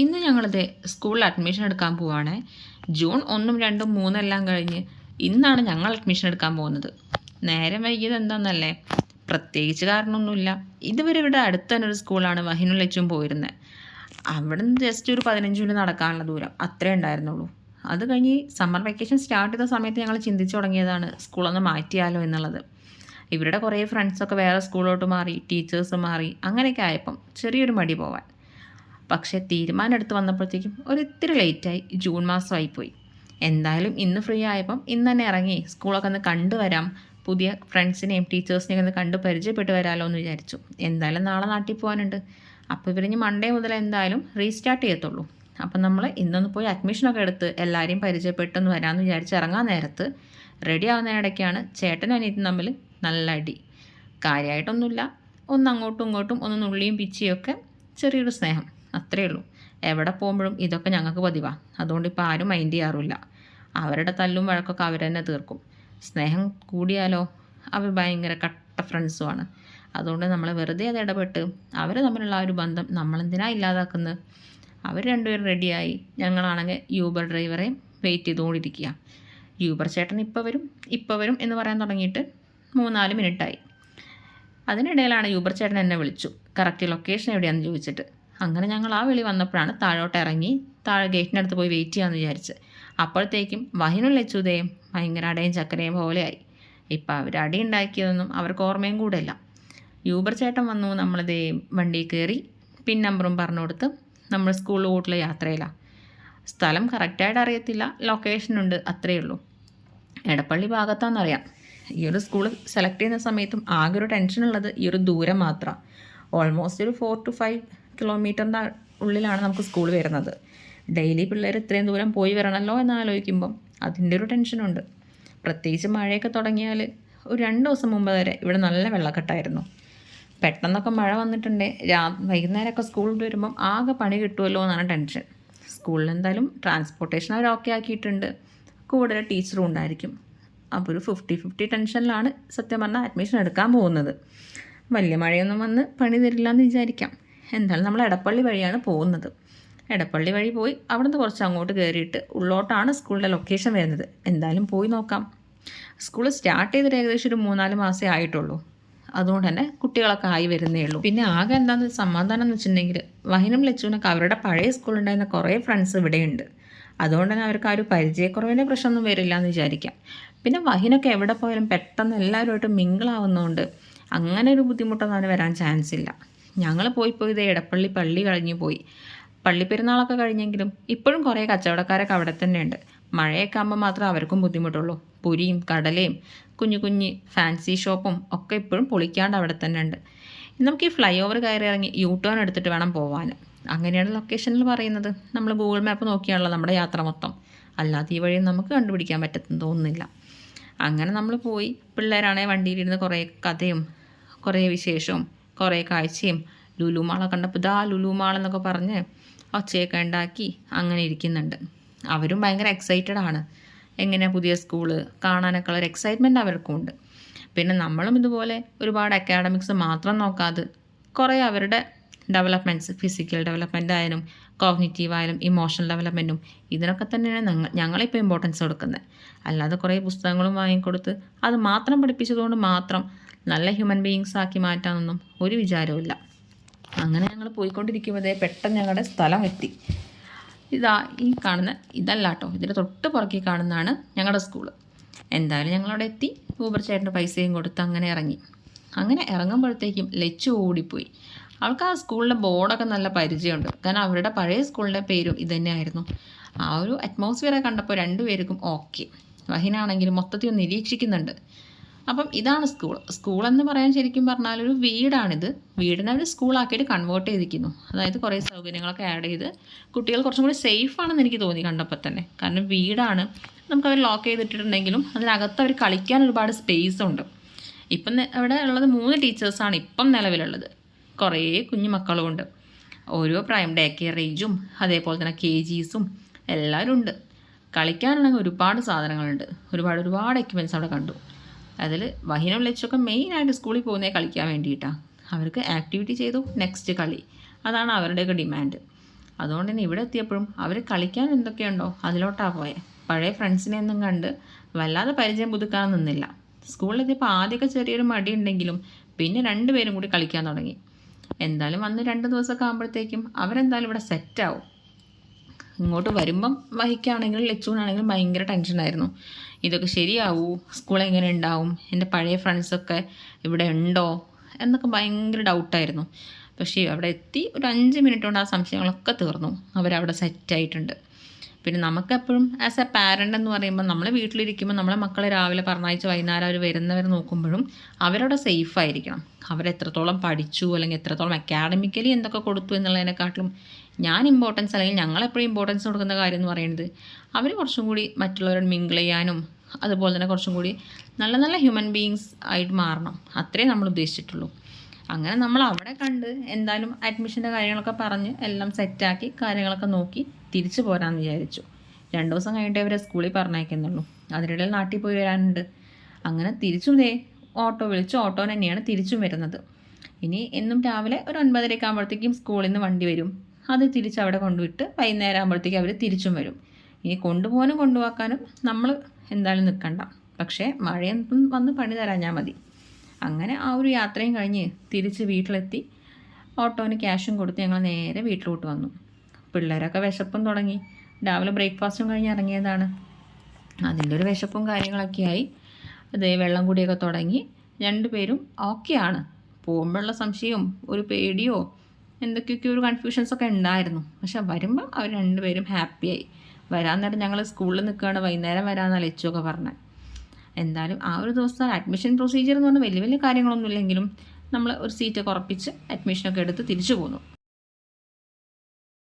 ഇന്ന് ഞങ്ങളിത് സ്കൂളിൽ അഡ്മിഷൻ എടുക്കാൻ പോവാണ്. ജൂൺ ഒന്നും രണ്ടും മൂന്നും എല്ലാം കഴിഞ്ഞ് ഇന്നാണ് ഞങ്ങൾ അഡ്മിഷൻ എടുക്കാൻ പോകുന്നത്. നേരം വൈകിയത് എന്താണെന്നല്ലേ പ്രത്യേകിച്ച് കാരണമൊന്നുമില്ല. ഇതുവരെ ഇവിടെ അടുത്ത് തന്നെ ഒരു സ്കൂളാണ് വഹിനുലച്ചും പോയിരുന്നത് അവിടെ നിന്ന് ജസ്റ്റ് ഒരു പതിനഞ്ച് മിനിറ്റ് നടക്കാനുള്ള ദൂരം. അത്രേ ഉണ്ടായിരുന്നുള്ളൂ. അത് കഴിഞ്ഞ് സമ്മർ വെക്കേഷൻ സ്റ്റാർട്ട് ചെയ്ത സമയത്ത് ഞങ്ങൾ ചിന്തിച്ചു തുടങ്ങിയതാണ് സ്കൂളൊന്ന് മാറ്റിയാലോ എന്നുള്ളത്. ഇവരുടെ കുറേ ഫ്രണ്ട്സൊക്കെ വേറെ സ്കൂളിലോട്ട് മാറി ടീച്ചേഴ്സ് മാറി അങ്ങനെയൊക്കെ ആയപ്പം ചെറിയൊരു മടി പോവാൻ. പക്ഷേ തീരുമാനം എടുത്ത് വന്നപ്പോഴത്തേക്കും ഒരിത്തിരി ലേറ്റായി ജൂൺ മാസമായി പോയി എന്തായാലും ഇന്ന് ഫ്രീ ആയപ്പം ഇന്ന് തന്നെ ഇറങ്ങി സ്കൂളൊക്കെ ഒന്ന് കണ്ടുവരാം. പുതിയ ഫ്രണ്ട്സിനെയും ടീച്ചേഴ്സിനെയും ഒന്ന് കണ്ട് പരിചയപ്പെട്ട് വരാമല്ലോ എന്ന് വിചാരിച്ചു. എന്തായാലും നാളെ നാട്ടിൽ പോകാനുണ്ട്. അപ്പോൾ ഇവരിഞ്ഞ് മൺഡേ മുതൽ എന്തായാലും റീസ്റ്റാർട്ട് ചെയ്യത്തുള്ളൂ. അപ്പം നമ്മൾ ഇന്നൊന്ന് പോയി അഡ്മിഷനൊക്കെ എടുത്ത് എല്ലാവരെയും പരിചയപ്പെട്ടൊന്ന് വരാമെന്ന് വിചാരിച്ച് ഇറങ്ങാൻ നേരത്ത് റെഡി ആവുന്നതിനിടയ്ക്കാണ് ചേട്ടനും അനിയത്തും തമ്മിൽ നല്ല അടി. കാര്യമായിട്ടൊന്നുമില്ല ഒന്ന് അങ്ങോട്ടും ഇങ്ങോട്ടും ഒന്ന് നുള്ളിയും പിച്ചിയൊക്കെ ചെറിയൊരു സ്നേഹം. അത്രയേ ഉള്ളൂ. എവിടെ പോകുമ്പോഴും ഇതൊക്കെ ഞങ്ങൾക്ക് പതിവാ. അതുകൊണ്ട് ഇപ്പോൾ ആരും മൈൻഡ് ചെയ്യാറില്ല. അവരുടെ തല്ലും വഴക്കൊക്കെ അവർ തന്നെ തീർക്കും. സ്നേഹം കൂടിയാലോ? അവർ ഭയങ്കര കട്ട ഫ്രണ്ട്സുമാണ് അതുകൊണ്ട് നമ്മൾ വെറുതെ അത് ഇടപെട്ട് അവർ തമ്മിലുള്ള ആ ഒരു ബന്ധം നമ്മളെന്തിനാ ഇല്ലാതാക്കുന്നത്? അവർ രണ്ടുപേരും റെഡിയായി ഞങ്ങളാണെങ്കിൽ യൂബർ ഡ്രൈവറെ വെയിറ്റ് ചെയ്തുകൊണ്ടിരിക്കുക യൂബർ ചേട്ടൻ ഇപ്പോൾ വരും ഇപ്പോൾ വരും എന്ന് പറയാൻ തുടങ്ങിയിട്ട് മൂന്നാൽ മിനിറ്റായി അതിനിടയിലാണ് യൂബർ ചേട്ടൻ എന്നെ വിളിച്ചു. കറക്റ്റ് ലൊക്കേഷൻ എവിടെയാണെന്ന് ചോദിച്ചിട്ട്. അങ്ങനെ ഞങ്ങൾ ആ വിളി വന്നപ്പോഴാണ് താഴോട്ട് ഇറങ്ങി താഴെ ഗേറ്റിനടുത്ത് പോയി വെയിറ്റ് ചെയ്യാമെന്ന് വിചാരിച്ച് അപ്പോഴത്തേക്കും വഹിനും ലച്ചുതയും ഭയങ്കര അടയും ചക്കരയും പോലെയായി ഇപ്പം അവർ അടി ഉണ്ടാക്കിയതൊന്നും അവർക്ക് ഓർമ്മയും കൂടെയല്ല യൂബർ ചേട്ടൻ വന്നു നമ്മളിതേ വണ്ടി കയറി പിൻ നമ്പറും പറഞ്ഞു കൊടുത്ത് നമ്മൾ സ്കൂൾ റൂട്ടിലെ യാത്രയിലാണ് സ്ഥലം കറക്റ്റായിട്ട് അറിയത്തില്ല ലൊക്കേഷനുണ്ട് അത്രയേ ഉള്ളൂ. എടപ്പള്ളി ഭാഗത്താണെന്നറിയാം ഈ ഒരു സ്കൂൾ സെലക്ട് ചെയ്യുന്ന സമയത്തും ആകെ ഒരു ടെൻഷനുള്ളത് ഈ ഒരു ദൂരം മാത്രമാണ് ഓൾമോസ്റ്റ് ഒരു ഫോർ ടു ഫൈവ് കിലോമീറ്ററിന്റെ ഉള്ളിലാണ് നമുക്ക് സ്കൂൾ വരുന്നത്. ഡെയിലി പിള്ളേർ ഇത്രയും ദൂരം പോയി വരണമല്ലോ എന്ന് ആലോചിക്കുമ്പം അതിന്റെ ഒരു ടെൻഷനുണ്ട് പ്രത്യേകിച്ച് മഴയൊക്കെ തുടങ്ങിയാൽ ഒരു രണ്ട് ദിവസം മുമ്പ് വരെ ഇവിടെ നല്ല വെള്ളക്കെട്ടായിരുന്നു. പെട്ടെന്നൊക്കെ മഴ വന്നിട്ടുണ്ടേ. രാ വൈകുന്നേരമൊക്കെ സ്കൂളിൽ വരുമ്പം ആകെ പണി കിട്ടുമല്ലോ എന്നാണ് ടെൻഷൻ സ്കൂളിൽ എന്തായാലും ട്രാൻസ്പോർട്ടേഷൻ അവർ ഓക്കെ ആക്കിയിട്ടുണ്ട്. കൂടുതൽ ടീച്ചറും ഉണ്ടായിരിക്കും. അപ്പോൾ ഒരു ഫിഫ്റ്റി ഫിഫ്റ്റി ടെൻഷനിലാണ് സത്യം പറഞ്ഞാൽ അഡ്മിഷൻ എടുക്കാൻ പോകുന്നത്. വലിയ മഴയൊന്നും വന്ന് പണി തരില്ല എന്ന് വിചാരിക്കാം. എന്തായാലും നമ്മൾ എടപ്പള്ളി വഴിയാണ് പോകുന്നത്. എടപ്പള്ളി വഴി പോയി അവിടുന്ന് കുറച്ച് അങ്ങോട്ട് കയറിയിട്ട് ഉള്ളോട്ടാണ് സ്കൂളിന്റെ ലൊക്കേഷൻ വരുന്നത്. എന്തായാലും പോയി നോക്കാം. സ്കൂൾ സ്റ്റാർട്ട് ചെയ്തിട്ട് ഏകദേശം ഒരു മൂന്നാൽ മാസമേ ആയിട്ടുള്ളൂ. അതുകൊണ്ട് തന്നെ കുട്ടികളൊക്കെ ആയി വരുന്നേ ഉള്ളൂ. പിന്നെ ആകെ എന്താണെന്ന് സമാധാനം എന്ന് വെച്ചിട്ടുണ്ടെങ്കിൽ വഹിനും ലച്ചുവിനൊക്കെ അവരുടെ പഴയ സ്കൂളുണ്ടായിരുന്ന കുറേ ഫ്രണ്ട്സ് ഇവിടെയുണ്ട് അതുകൊണ്ട് തന്നെ അവർക്ക് ആ ഒരു പരിചയക്കുറവിന്റെ പ്രശ്നമൊന്നും വരില്ല എന്ന് വിചാരിക്കാം. പിന്നെ വഹിനൊക്കെ എവിടെ പോയാലും പെട്ടെന്ന് എല്ലാവരുമായിട്ട് മിങ്കിളാവുന്നതുകൊണ്ട് അങ്ങനെ ഒരു ബുദ്ധിമുട്ടൊന്നും അവന് വരാൻ ചാൻസ് ഇല്ല. ഞങ്ങൾ പോയി പോയി ഇത് എടപ്പള്ളി പള്ളി കഴിഞ്ഞു പോയി. പള്ളി പെരുന്നാളൊക്കെ കഴിഞ്ഞെങ്കിലും ഇപ്പോഴും കുറേ കച്ചവടക്കാരൊക്കെ അവിടെ തന്നെയുണ്ട്. മഴയൊക്കെ ആകുമ്പോൾ മാത്രമേ അവർക്കും ബുദ്ധിമുട്ടുള്ളൂ. പുരിയും കടലയും കുഞ്ഞു കുഞ്ഞ് ഫാൻസി ഷോപ്പും ഒക്കെ ഇപ്പോഴും പൊളിക്കാണ്ട് അവിടെ തന്നെ ഉണ്ട് നമുക്ക് ഈ ഫ്ലൈ ഓവർ കയറി ഇറങ്ങി യൂ ടേൺ എടുത്തിട്ട് വേണം പോകാൻ അങ്ങനെയാണ് ലൊക്കേഷനിൽ പറയുന്നത്. നമ്മൾ ഗൂഗിൾ മാപ്പ് നോക്കിയാണല്ലോ നമ്മുടെ യാത്ര മൊത്തം. അല്ലാതെ ഈ വഴി നമുക്ക് കണ്ടുപിടിക്കാൻ പറ്റത്തെന്ന് തോന്നുന്നില്ല. അങ്ങനെ നമ്മൾ പോയി. പിള്ളേരാണെങ്കിൽ വണ്ടിയിലിരുന്ന് കുറേ കഥയും കുറേ വിശേഷവും കുറേ കാഴ്ചയും ലുലുമാള കണ്ടപ്പോൾ ഇതാ ലുലുമാൾ എന്നൊക്കെ പറഞ്ഞ് ഒച്ചയൊക്കെ ഉണ്ടാക്കി അങ്ങനെ ഇരിക്കുന്നുണ്ട്. അവരും ഭയങ്കര എക്സൈറ്റഡ് ആണ്. എങ്ങനെ പുതിയ സ്കൂൾ കാണാനൊക്കെ ഉള്ളൊരു എക്സൈറ്റ്മെന്റ് അവർക്കും ഉണ്ട്. പിന്നെ നമ്മളും ഇതുപോലെ ഒരുപാട് അക്കാഡമിക്സ് മാത്രം നോക്കാതെ കുറേ അവരുടെ ഡെവലപ്മെന്റ്സ് ഫിസിക്കൽ ഡെവലപ്മെന്റ് ആയാലും കോഗ്നിറ്റീവ് ആയാലും ഇമോഷണൽ ഡെവലപ്മെന്റും ഇതിനൊക്കെ തന്നെയാണ് ഞങ്ങൾ ഞങ്ങളിപ്പോൾ ഇമ്പോർട്ടൻസ് കൊടുക്കുന്നത് അല്ലാതെ കുറേ പുസ്തകങ്ങളും വാങ്ങിക്കൊടുത്ത് അത് മാത്രം പഠിപ്പിച്ചതുകൊണ്ട് മാത്രം നല്ല ഹ്യൂമൻ ബീയിങ്സ് ആക്കി മാറ്റാനൊന്നും ഒരു വിചാരവുമില്ല. അങ്ങനെ ഞങ്ങൾ പോയിക്കൊണ്ടിരിക്കുമ്പോഴേ പെട്ടെന്ന് ഞങ്ങളുടെ സ്ഥലം എത്തി. ഇതാ ഈ കാണുന്ന ഇതല്ല കേട്ടോ ഇതിന്റെ തൊട്ട് പുറക്കി കാണുന്നതാണ് ഞങ്ങളുടെ സ്കൂൾ എന്തായാലും ഞങ്ങളവിടെ എത്തി ഊബർ ചേട്ടന്റെ പൈസയും കൊടുത്ത് അങ്ങനെ ഇറങ്ങി. അങ്ങനെ ഇറങ്ങുമ്പോഴത്തേക്കും ലച്ചു ഓടിപ്പോയി. അവൾക്ക് ആ സ്കൂളിന്റെ ബോർഡൊക്കെ നല്ല പരിചയമുണ്ട്. കാരണം അവരുടെ പഴയ സ്കൂളിന്റെ പേരും ഇത് തന്നെയായിരുന്നു ആ ഒരു അറ്റ്മോസ്ഫിയറെ കണ്ടപ്പോൾ രണ്ടുപേർക്കും ഓക്കെ വഹിനാണെങ്കിലും മൊത്തത്തിൽ നിരീക്ഷിക്കുന്നുണ്ട്. അപ്പം ഇതാണ് സ്കൂൾ. സ്കൂൾ എന്ന് പറയാൻ ശരിക്കും പറഞ്ഞാൽ ഒരു വീടാണിത്. വീടിനെ അവർ സ്കൂളാക്കിയിട്ട് കൺവേർട്ട് ചെയ്തിരിക്കുന്നു. അതായത് കുറേ സൗകര്യങ്ങളൊക്കെ ആഡ് ചെയ്ത് കുട്ടികൾ കുറച്ചും കൂടി സേഫ് ആണെന്ന് എനിക്ക് തോന്നി കണ്ടപ്പോൾ തന്നെ. കാരണം വീടാണ്. നമുക്ക് അവർ ലോക്ക് ചെയ്തിട്ടുണ്ടെങ്കിലും അതിനകത്ത് അവർ കളിക്കാൻ ഒരുപാട് സ്പേസ് ഉണ്ട്. ഇപ്പം അവിടെ ഉള്ളത് മൂന്ന് ടീച്ചേഴ്സാണ് ഇപ്പം നിലവിലുള്ളത്. കുറേ കുഞ്ഞു മക്കളും ഉണ്ട് ഓരോ പ്രായം ഡേ കെയർ ഏജും അതേപോലെ തന്നെ കെ ജീസും എല്ലാവരും ഉണ്ട്. കളിക്കാനുള്ള ഒരുപാട് സാധനങ്ങളുണ്ട്. ഒരുപാട് ഒരുപാട് എക്യുപ്മെന്റ്സ് അവിടെ കണ്ടു. അതിൽ വഹിനും ലക്ഷൊക്കെ മെയിനായിട്ട് സ്കൂളിൽ പോകുന്നത് കളിക്കാൻ വേണ്ടിയിട്ടാണ് അവർക്ക് ആക്ടിവിറ്റി ചെയ്തു നെക്സ്റ്റ് കളി. അതാണ് അവരുടെയൊക്കെ ഡിമാൻഡ് അതുകൊണ്ട് തന്നെ ഇവിടെ എത്തിയപ്പോഴും അവർ കളിക്കാൻ എന്തൊക്കെയുണ്ടോ അതിലോട്ടാണ് പോയത് പഴയ ഫ്രണ്ട്സിനെ ഒന്നും കണ്ട് വല്ലാതെ പരിചയം പുതുക്കാൻ നിന്നില്ല. സ്കൂളിലെത്തിയപ്പോൾ ആദ്യമൊക്കെ ചെറിയൊരു മടി ഉണ്ടെങ്കിലും പിന്നെ രണ്ടുപേരും കൂടി കളിക്കാൻ തുടങ്ങി. എന്തായാലും വന്ന് രണ്ട് ദിവസമൊക്കെ ആകുമ്പോഴത്തേക്കും അവരെന്തായാലും ഇവിടെ സെറ്റാവും ഇങ്ങോട്ട് വരുമ്പം വഹിക്കാണെങ്കിലും ലച്ചുവിനാണെങ്കിലും ഭയങ്കര ടെൻഷനായിരുന്നു ഇതൊക്കെ ശരിയാവൂ? സ്കൂൾ എങ്ങനെ ഉണ്ടാവും? എന്റെ പഴയ ഫ്രണ്ട്സൊക്കെ ഇവിടെ ഉണ്ടോ? എന്നൊക്കെ ഭയങ്കര ഡൗട്ടായിരുന്നു പക്ഷേ അവിടെ എത്തി ഒരു അഞ്ച് മിനിറ്റ് കൊണ്ട് ആ സംശയങ്ങളൊക്കെ തീർന്നു. അവരവിടെ സെറ്റായിട്ടുണ്ട് പിന്നെ നമുക്കെപ്പോഴും ആസ് എ പാരന്റ് എന്ന് പറയുമ്പോൾ നമ്മൾ വീട്ടിലിരിക്കുമ്പോൾ നമ്മളെ മക്കളെ രാവിലെ പറഞ്ഞയച്ച് വൈകുന്നേരം അവർ വരുന്നവർ നോക്കുമ്പോഴും അവരവിടെ സേഫ് ആയിരിക്കണം. അവരെത്രത്തോളം പഠിച്ചു അല്ലെങ്കിൽ എത്രത്തോളം അക്കാഡമിക്കലി എന്തൊക്കെ കൊടുത്തു എന്നുള്ളതിനെക്കാട്ടിലും ഞാൻ ഇമ്പോർട്ടൻസ് അല്ലെങ്കിൽ ഞങ്ങൾ ഞങ്ങളെപ്പോഴും ഇമ്പോർട്ടൻസ് കൊടുക്കുന്ന കാര്യം എന്ന് പറയുന്നത് അവർ കുറച്ചും കൂടി മറ്റുള്ളവരോട് മിങ്കിൾ ചെയ്യാനും അതുപോലെ തന്നെ കുറച്ചും കൂടി നല്ല നല്ല ഹ്യൂമൻ ബീയിങ്സ് ആയിട്ട് മാറണം. അത്രേ നമ്മൾ ഉദ്ദേശിച്ചിട്ടുള്ളൂ. അങ്ങനെ നമ്മൾ അവിടെ കണ്ട് എന്തായാലും അഡ്മിഷന്റെ കാര്യങ്ങളൊക്കെ പറഞ്ഞ് എല്ലാം സെറ്റാക്കി കാര്യങ്ങളൊക്കെ നോക്കി തിരിച്ചു പോരാന്ന് വിചാരിച്ചു. രണ്ട് ദിവസം കഴിഞ്ഞിട്ട് അവരെ സ്കൂളിൽ പറഞ്ഞയക്കുന്നുള്ളൂ. അതിനിടയിൽ നാട്ടിൽ പോയി വരാനുണ്ട്. അങ്ങനെ തിരിച്ചും ദേ ഓട്ടോ വിളിച്ച് ഓട്ടോ തന്നെയാണ് തിരിച്ചും വരുന്നത്. ഇനി എന്നും രാവിലെ ഒരു ഒൻപതരയൊക്കെ ആകുമ്പോഴത്തേക്കും സ്കൂളിൽ നിന്ന് വണ്ടി വരും. അത് തിരിച്ച് അവിടെ കൊണ്ടുവിട്ട് വൈകുന്നേരം ആകുമ്പോഴത്തേക്കും അവർ തിരിച്ചും വരും. ഇനി കൊണ്ടുപോകാനും കൊണ്ടുപോക്കാനും നമ്മൾ എന്തായാലും നിൽക്കണ്ട പക്ഷേ മഴയൊന്നും വന്ന് പണി തരാഞ്ഞാൽ മതി. അങ്ങനെ ആ ഒരു യാത്രയും കഴിഞ്ഞ് തിരിച്ച് വീട്ടിലെത്തി. ഓട്ടോന് ക്യാഷും കൊടുത്ത് ഞങ്ങൾ നേരെ വീട്ടിലോട്ട് വന്നു. പിള്ളേരൊക്കെ വിശപ്പും തുടങ്ങി. രാവിലെ ബ്രേക്ക്ഫാസ്റ്റും കഴിഞ്ഞ് ഇറങ്ങിയതാണ്. അതിന്റെ ഒരു വിശപ്പും കാര്യങ്ങളൊക്കെ ആയി. അതേ വെള്ളം കൂടിയൊക്കെ തുടങ്ങി. രണ്ടുപേരും ഓക്കെയാണ് പോകുമ്പോഴുള്ള സംശയവും ഒരു പേടിയോ എന്തൊക്കെയൊക്കെ ഒരു കൺഫ്യൂഷൻസ് ഒക്കെ ഉണ്ടായിരുന്നു. പക്ഷെ വരുമ്പോൾ അവർ രണ്ടുപേരും ഹാപ്പിയായി വരാൻ നേരം ഞങ്ങൾ സ്കൂളിൽ നിൽക്കുകയാണ്. വൈകുന്നേരം വരാമെന്നാണ് ലച്ചുവൊക്കെ പറഞ്ഞത്. എന്തായാലും ആ ഒരു ദിവസം അഡ്മിഷൻ പ്രൊസീജിയർ എന്ന് പറഞ്ഞാൽ വലിയ വലിയ കാര്യങ്ങളൊന്നും ഇല്ലെങ്കിലും നമ്മൾ ഒരു സീറ്റൊക്കെ ഉറപ്പിച്ച് അഡ്മിഷനൊക്കെ എടുത്ത് തിരിച്ചു പോന്നു.